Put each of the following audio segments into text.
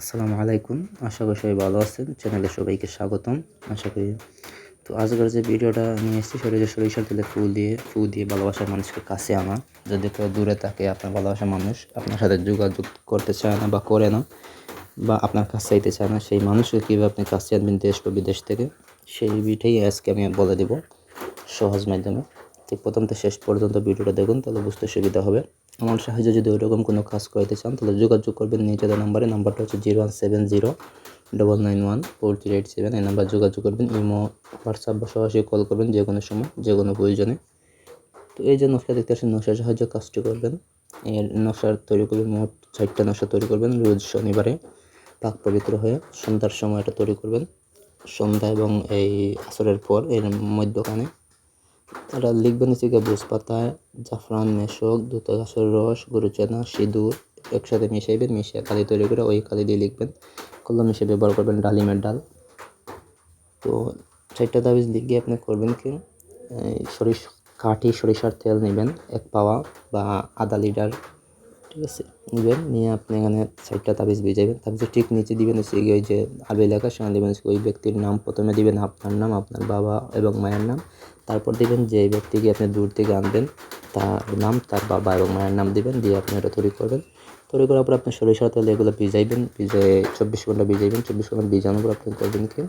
আসসালামু আলাইকুম। আশা করি সবাই ভালো আছেন। চ্যানেলে সবাইকে স্বাগতম। আশা করি তো আজকের যে ভিডিওটা নিয়ে এসেছি, সেটা হচ্ছে সরিষার তেলে ফুল দিয়ে ফুল দিয়ে ভালোবাসার মানুষকে কাছে আনা। যদি কেউ দূরে থাকে, আপনার ভালোবাসার মানুষ আপনার সাথে যোগাযোগ করতে চায় না বা করে না, বা আপনার কাছে চাইতে চায় না, সেই মানুষকে কীভাবে আপনি কাছে আনবেন দেশ বা বিদেশ থেকে, সেই বিটাই আজকে আমি বলে দেব সহজ মাধ্যমে। তো প্রথম তো শেষ পর্যন্ত ভিডিওটা দেখুন, তাহলে বুঝতে সুবিধা হবে। আমার সাহায্যে যদি ওইরকম কোনো কাজ করাতে চান, তাহলে যোগাযোগ করবেন নিজেদের নাম্বারে। নাম্বারটা হচ্ছে zero one seven zero double nine one four three eight seven. এই নাম্বার যোগাযোগ করবেন, ইমো, হোয়াটসঅ্যাপ বা সরাসরি কল করবেন যে কোনো সময়, যে কোনো প্রয়োজনে। তো এই যে নকশা দেখতে আসেন নকশার সাহায্যে কাজটি করবেন। এর নকশার তৈরি করবেন, মোট চারটা নকশা তৈরি করবেন রোজ শনিবারে পাক পবিত্র হয়ে। সন্ধ্যার সময় এটা তৈরি করবেন। সন্ধ্যা এবং এই আসরের পর, এর মধ্যখানে তারা লিখবেন হচ্ছে গিয়ে পাতায় জাফরান মেশক দুত গাছের রস গরুচেনা সিঁদুর একসাথে মিশাইবেন মিশিয়ে কালি তৈরি করে ওই কালি দিয়ে লিখবেন কলম হিসেবে ব্যবহার করবেন ডালিমের ডাল তো চারটা তাবিজ লিখে আপনি করবেন কি সরিষ কাঠি সরিষার তেল নেবেন এক পাওয়া বা আধা লিটার ঠিক আছে? নেবেন, নিয়ে আপনি এখানে সাইডটা তাবিজ ভিজাইবেন তাবিজের ঠিক নিচে দিবেন হচ্ছে ওই যে আলু এলাকা সেখানে দেবেন ওই ব্যক্তির নাম। প্রথমে দিবেন আপনার নাম, আপনার বাবা এবং মায়ের নাম। তারপর দিবেন যে ব্যক্তিকে আপনি দূর থেকে আনবেন। তার নাম, তার বাবা এবং মায়ের নাম দিবেন, দিয়ে আপনি এটা তৈরি করবেন। তৈরি করার পর আপনি সরিষার তেল এগুলো ভিজাইবেন, ভিজে চব্বিশ ঘণ্টা ভিজাইবেন, চব্বিশ ঘণ্টা ভিজানোর পর আপনি করবেন কি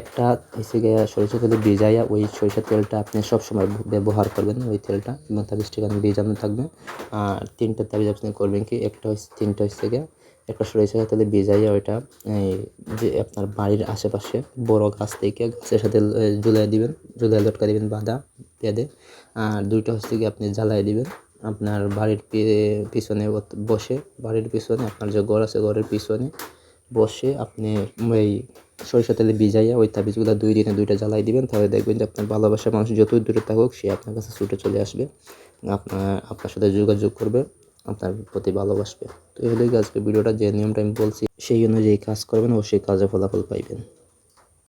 একটা হচ্ছে গিয়ে সরিষা তেলে ভিজাইয়া ওই সরিষার তেলটা আপনি সবসময় ব্যবহার করবেন ওই তেলটা, এবং তাবিজটা এখানে ভিজানো থাকবে। আর তিনটা তাবিজ আপনি করবেন কি, একটা হচ্ছে তিনটা হচ্ছে গিয়ে একটা সরিষা তেলে ভিজাইয়া ওইটা যে আপনার বাড়ির আশেপাশে বড় গাছ থেকে গাছের সাথে ঝুলাই দিবেন ঝুলাই লটকা দিবেন বাঁধা। বেঁধে আর দুইটা হচ্ছে কি আপনি জ্বালাই দিবেন। আপনার বাড়ির পিছনে বসে বাড়ির পিছনে, আপনার যে ঘর আছে ঘরের পিছনে বসে আপনি এই সরিষা তেলে ভিজাইয়া ওই তাবিজগুলো দুই দিনে দুইটা জ্বালাই দিবেন। তাহলে দেখবেন যে আপনার ভালোবাসার মানুষ যতই দূরে থাকুক, সে আপনার কাছে ছুটে চলে আসবে। আপনার আপনার সাথে যোগাযোগ করবে, আপনার প্রতি ভালোবাসবে। তো এই হলেই আজকে ভিডিওটা, যে নিয়মটা আমি বলছি, সেই অনুযায়ী কাজ করবেন ও সেই কাজে ফলাফল পাইবেন।